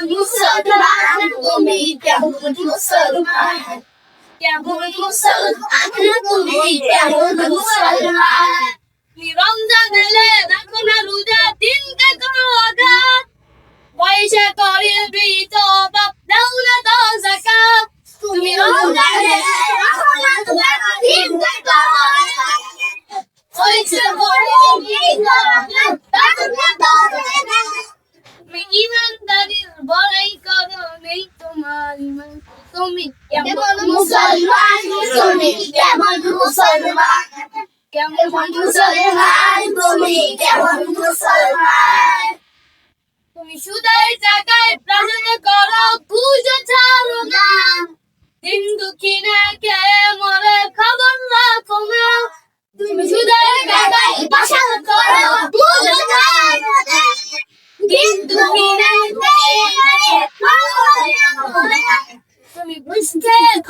Que é muito santo, a grande comida é a rua do santo, a grande comida a rua do santo, a grande a rua do santo, a grande comida a rua do santo, a তুমি কেমন মুসলমান তুমি কেমন মুসলমান কেমন মুসলমান তুমি কেমন মুসলমান তুমি সুদের টাকায় প্রাণ করো পুজো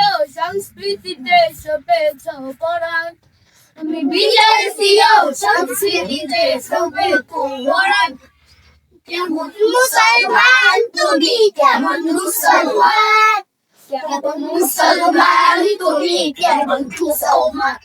দিও সংস্কৃতিতে সপেছ পড়ান আমি বিচার সিও সংস্কৃতিতে সপেছ পড়ান কেমন মুসলমান তুমি, কেমন মুসলমান? কেমন মুসলমান তুমি, কেমন মুসলমান?